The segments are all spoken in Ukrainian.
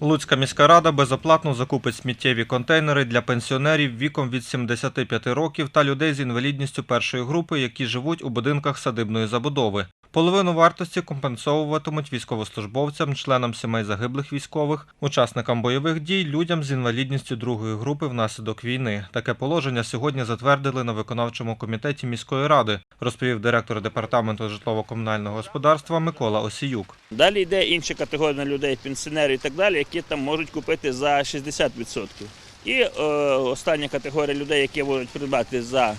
Луцька міська рада безоплатно закупить сміттєві контейнери для пенсіонерів віком від 75 років та людей з інвалідністю першої групи, які живуть у будинках садибної забудови. Половину вартості компенсовуватимуть військовослужбовцям, членам сімей загиблих військових, учасникам бойових дій, людям з інвалідністю другої групи внаслідок війни. Таке положення сьогодні затвердили на виконавчому комітеті міської ради, розповів директор департаменту житлово-комунального господарства Микола Осіюк. Далі йде інша категорія людей, пенсіонерів і так далі, які там можуть купити за 60%. І е, остання категорія людей, які можуть придбати за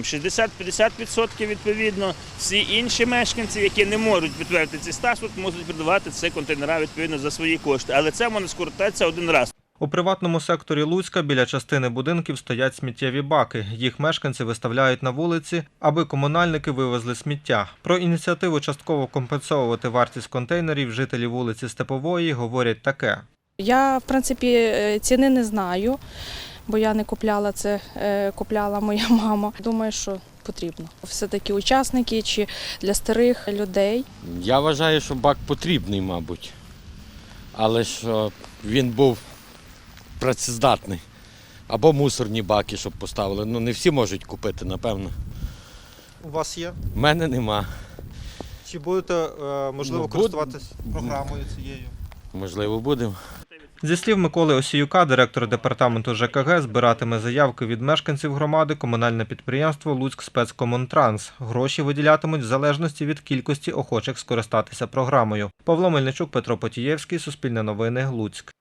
60-50% відповідно. Всі інші мешканці, які не можуть підтвердити цей статус, можуть придбати ці контейнера відповідно за свої кошти. Але це може скоротатися один раз. У приватному секторі Луцька біля частини будинків стоять сміттєві баки. Їх мешканці виставляють на вулиці, аби комунальники вивезли сміття. Про ініціативу частково компенсовувати вартість контейнерів жителі вулиці Степової говорять таке. Я, в принципі, е, ціни не знаю, бо я не купляла це, е, купляла моя мама. Думаю, що потрібно. Все-таки учасники чи для старих людей. Я вважаю, що бак потрібний, мабуть. Але що він був працездатний. Або мусорні баки, щоб поставили. Ну, не всі можуть купити, напевно. У вас є? У мене нема. Чи будете е, можливо, Ну, буд- користуватись програмою цією? Можливо, будемо. Зі слів Миколи Осіюка, директор департаменту ЖКГ збиратиме заявки від мешканців громади комунальне підприємство Луцьк спецкомунтранс. Гроші виділятимуть в залежності від кількості охочих скористатися програмою. Павло Мельничук, Петро Потієвський, Суспільне новини, Луцьк.